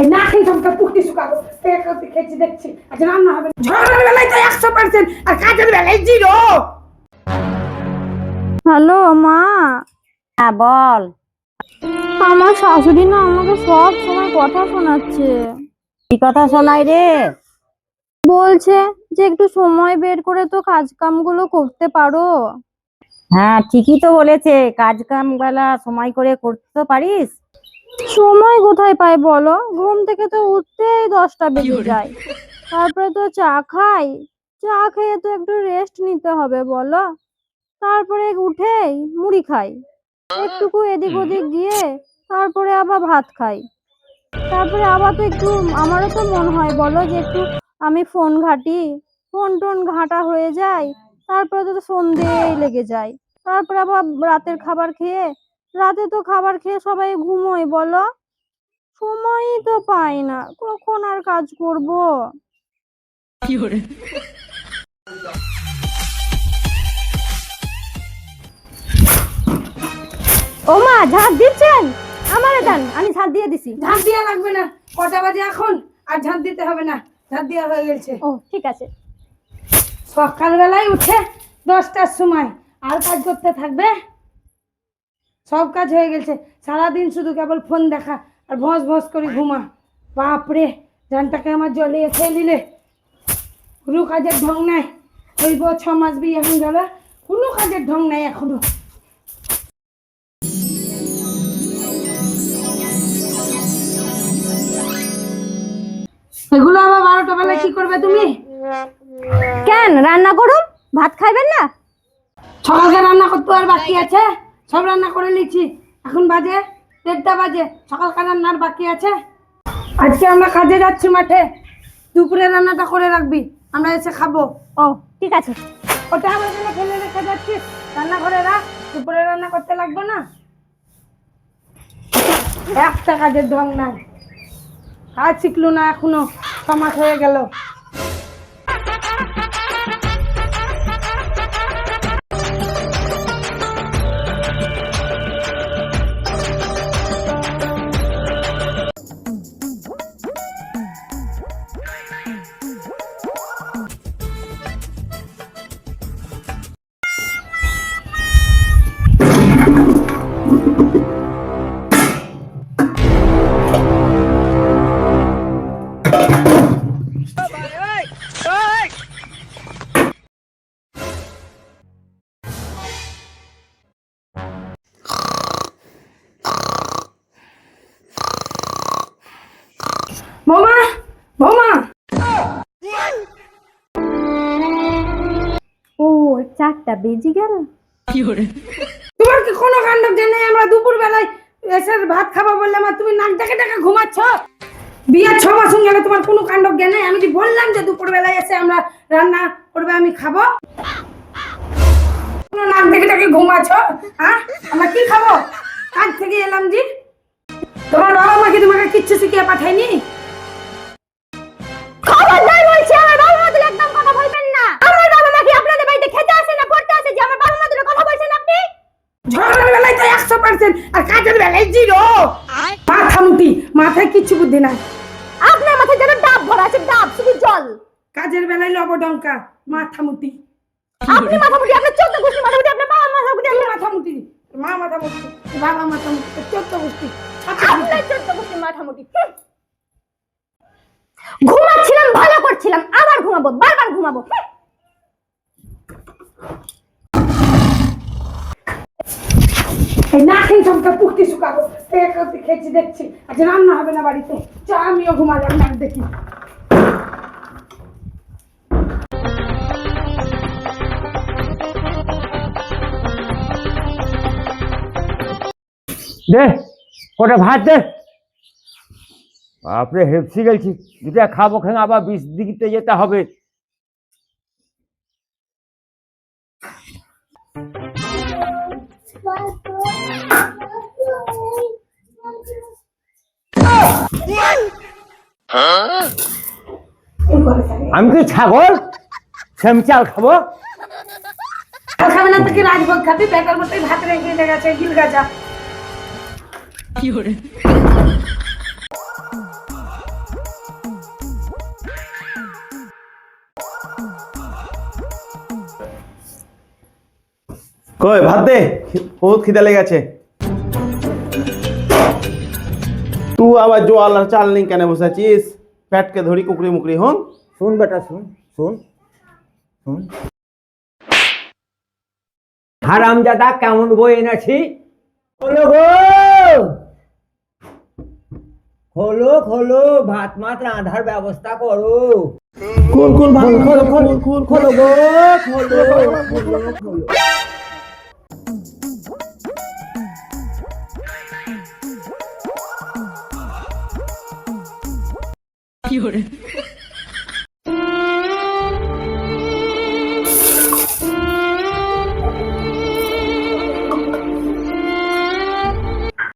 এই না খেয়ে সবটা পুকটি শুকাবো। খেয়েছি দেখছি। আজ রান্না হবে ঝড়ের বেলায় তো একশো পার্সেন্ট আর কাজের বেলায় জিরো। হ্যালো মা। হ্যাঁ বল। আমার শাশুড়ি না আমাকে সব সময় কথা শোনাচ্ছে। কি কথা শোনাই রে? বলছে যে একটু সময় বের করে তো কাজ কামগুলো করতে পারো। হ্যাঁ ঠিকই তো বলেছে। কাজ কাম বেলা সময় করে করতে তো পারিস? সময় কোথায় পাই বলো? ঘুম থেকে তো উঠতেই দশটা বেজে যায়। তারপরে তো চা খাই। চা খেয়ে তো একটু রেস্ট নিতে হবে বলো? তারপরে উঠেই মুড়ি খাই। একটুকু এদিক ওদিক গিয়ে তারপরে আবার ভাত খাই। তারপরে আবার তো একটু আমারও তো মন হয় বলো যে একটু আমি ফোন ঘাঁটি। ফোন টোন ঘাঁটা হয়ে যায়। তারপরে তো সন্ধেই লেগে যায়। তারপরে আবার রাতের খাবার খেয়ে রাতে তো খাবার খেয়ে সবাই ঘুমোয় বলো? সময়ই তো পাই না কখন আর কাজ করব? ও মা ঝাঁট দিচ্ছেন? আমার দেন আমি ঝাঁট দিয়ে দিছি। ঝাঁট দেওয়া লাগবে না কটা বাজে এখন আর ঝাঁট দিতে হবে না ঝাঁট দেওয়া হয়ে গেছে। ও ঠিক আছে। সকালবেলায় উঠে দশটার সময় আর কাজ করতে থাকবে? সব কাজ হয়ে গেছে। সারাদিন শুধু কেবল ফোন দেখা আর ভস ভস করে ঘুমা। বাপরে জানটাকে আমার জলে খেয়ে নিলে কোনো কাজের ঢং নাই। ওই বউ ছ মাস বি এখন গেল। কোনো কাজের ঢং নাই এখনও। এগুলো আবার বারোটা বেলায় কি করবে তুমি? কেন? রান্না করুন? ভাত খাইবেন না? সকালকে রান্না করতে আর বাকি আছে? সব রান্না করে নিচ্ছি এখন বাজে দেড়টা বাজে। সকালকার রান্নার বাকি আছে? আজকে আমরা কাজে যাচ্ছি মাঠে। দুপুরে রান্নাটা করে রাখবি। আমরা এসে খাব। ও, ঠিক আছে। ওটা আমার জন্য ফেলে রেখে যাচ্ছি। রান্না করে রাখ। দুপুরে রান্না করতে লাগবে না? একটা কাজের ঢং নাই। কাজ শিখলো না এখনও। সমাজ হয়ে গেল। বৌমা বৌমা। ও চারটা বেজে গেল। তোমার কি কোনো কাণ্ড জেনে আমরা দুপুর বেলায় এসে ভাত খাব বললাম আর তুমি নাক ডাকে ডাকে ঘুমাচ্ছ? বিয়ের ছ মাস হয়ে গেল তোমার কোনো কাণ্ড জ্ঞান নেই? আমি যে বললাম যে দুপুর বেলায় এসে আমরা রান্না করবে আমি খাব। কোনো নাক ডেকে ডাকে ঘুমাচ্ছ? হ্যাঁ? আমরা কি খাব? কাজ থেকে এলাম জি তোমার বাবা মাকে তোমাকে কিচ্ছু শিখিয়ে পাঠায়নি? আর কাজের বেলায় জিরো। মাথা মুটি মাথায় কিচ্ছু বুদ্ধি নাই। আপনার মাথায় যেন ডাব ভরা আছে ডাব শুধু জল। কাজের বেলায় লবডঙ্কা মাথা মুটি আপনি মাথা মুটি আপনার চোদ্দ গোষ্ঠী মাথা মুটি আপনার বাবা মাথা মুটি তুই মাথা মুটি মা মাথা মুটি বাবা মাথা মুটি চোদ্দ গোষ্ঠী। আপনার চোদ্দ গোষ্ঠী মাথা মুটি ঘুমাচ্ছিলাম ভালো করছিলাম আবার ঘুমাবো বারবার ঘুমাবো। এই না খেয়ে সবটা পুকটি শুকাবো। খেয়েছি দেখছি। আজ রান্না হবে না বাড়িতে। চ আমিও ঘুমালাম না দেখি। দে কটা ভাত দে। বাপরে হেপসি গেছি যেটা খাব খান আবার বিষ দিতে যেতে হবে। এই আমি কি ছাগল? সেম চাল খাব? খাবে না তো কি রাজভোগ খাবি? বেটার মতোই ভাত রেখে গেছে গিল গাছা কই ভাত দে। বহুত খিদে লেগেছে তুই আবার জল আর চাল নেই কেন বসেছিস প্যাটকে ধরি কুকরি মুকরি হন শুন বেটা শুন শুন শুন হারাম দাদা কেমন বই এনেছি খোলো গো খোলো খোলো ভাত মাত রাঁধার ব্যবস্থা করো কোন কোন ভাত খোলো খোলো খোলো খোলো গো খোলো খোলো খোলো Fiore.